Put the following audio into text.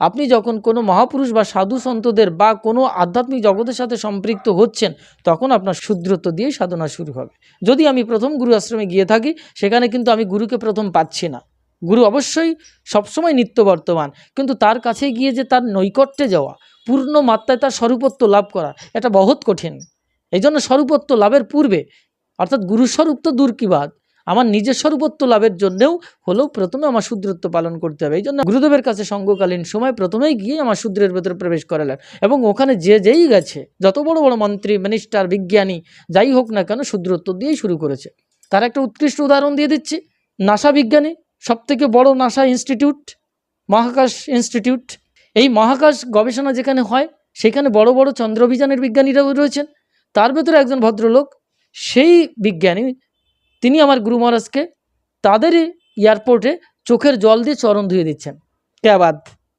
আপনি যখন কোনো মহাপুরুষ বা সাধু সন্তদের বা কোনো আধ্যাত্মিক জগতের সাথে সম্পৃক্ত হচ্ছেন, তখন আপনার শুদ্রত্ব দিয়েই সাধনা শুরু হবে। যদি আমি প্রথম গুরু আশ্রমে গিয়ে থাকি, সেখানে কিন্তু আমি গুরুকে প্রথম পাচ্ছি না। গুরু অবশ্যই সবসময় নিত্য বর্তমান, কিন্তু তার কাছে গিয়ে যে তার নৈকট্যে যাওয়া, পূর্ণ মাত্রায় তার স্বরূপত্ব লাভ করা, এটা বহুত কঠিন। এই জন্য স্বরূপত্ব লাভের পূর্বে, অর্থাৎ গুরুস্বরূপ তো দূর কি বাদ আমার নিজের স্বরূপত্ব লাভের জন্যেও হলেও প্রথমে আমার শূদ্রত্ব পালন করতে হবে। এই জন্য গুরুদেবের কাছে সঙ্গকালীন সময় প্রথমেই গিয়ে আমার শূদ্রের ভেতরে প্রবেশ করালেন এবং ওখানে যে যেই গেছে, যত বড় বড় মন্ত্রী মিনিস্টার বিজ্ঞানী, যাই হোক না কেন শূদ্রত্ব দিয়েই শুরু করেছে। তার একটা উৎকৃষ্ট উদাহরণ দিয়ে দিচ্ছি। নাসা বিজ্ঞানী, সবথেকে বড় নাসা ইনস্টিটিউট মহাকাশ ইনস্টিটিউট এই মহাকাশ গবেষণা যেখানে হয়, সেখানে বড় বড় চন্দ্র অভিযানের বিজ্ঞানীরাও রয়েছেন। তার ভেতরে একজন ভদ্রলোক, সেই বিজ্ঞানী তিনি আমার গুরু মহারাজকে তাদেরই এয়ারপোর্টে চোখের জল দিয়ে চরণ ধুয়ে দিচ্ছেন। ক্যাবাদ